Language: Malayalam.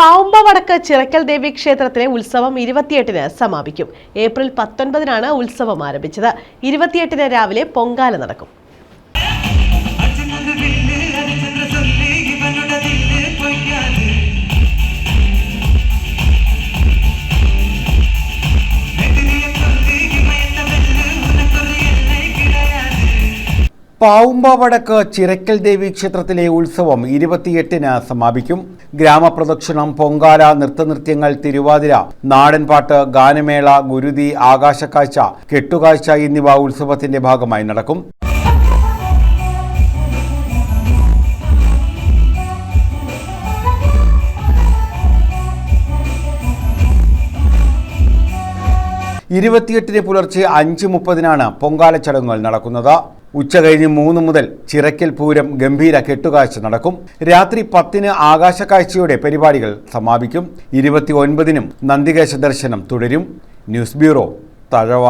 പാവുമ്പ വടക്ക് ചിറക്കൽ ദേവി ക്ഷേത്രത്തിലെ ഉത്സവം ഇരുപത്തിയെട്ടിന് സമാപിക്കും. ഏപ്രിൽ പത്തൊൻപതിനാണ് ഉത്സവം ആരംഭിച്ചത്. ഇരുപത്തിയെട്ടിന് രാവിലെ പൊങ്കാല നടക്കും. പാവുമ്പ വടക്ക് ചിറക്കൽ ദേവി ക്ഷേത്രത്തിലെ ഉത്സവം ഇരുപത്തിയെട്ടിന് സമാപിക്കും. ഗ്രാമപ്രദക്ഷിണം പൊങ്കാല നൃത്തനൃത്യങ്ങൾ തിരുവാതിര നാടൻപാട്ട് ഗാനമേള ഗുരുതി ആകാശക്കാഴ്ച കെട്ടുകാഴ്ച എന്നിവ ഉത്സവത്തിന്റെ ഭാഗമായി നടക്കും. ഇരുപത്തിയെട്ടിന് പുലർച്ചെ അഞ്ച് മുപ്പതിനാണ് പൊങ്കാല ചടങ്ങുകൾ നടക്കുന്നത്. ഉച്ചകഴിഞ്ഞ് മൂന്ന് മുതൽ ചിറക്കൽ പൂരം ഗംഭീര കെട്ടുകാഴ്ച നടക്കും. രാത്രി പത്തിന് ആകാശക്കാഴ്ചയോടെ പരിപാടികൾ സമാപിക്കും. ഇരുപത്തി ഒൻപതിനും നന്ദികേശ ദർശനം തുടരും. News bureau Thazhava.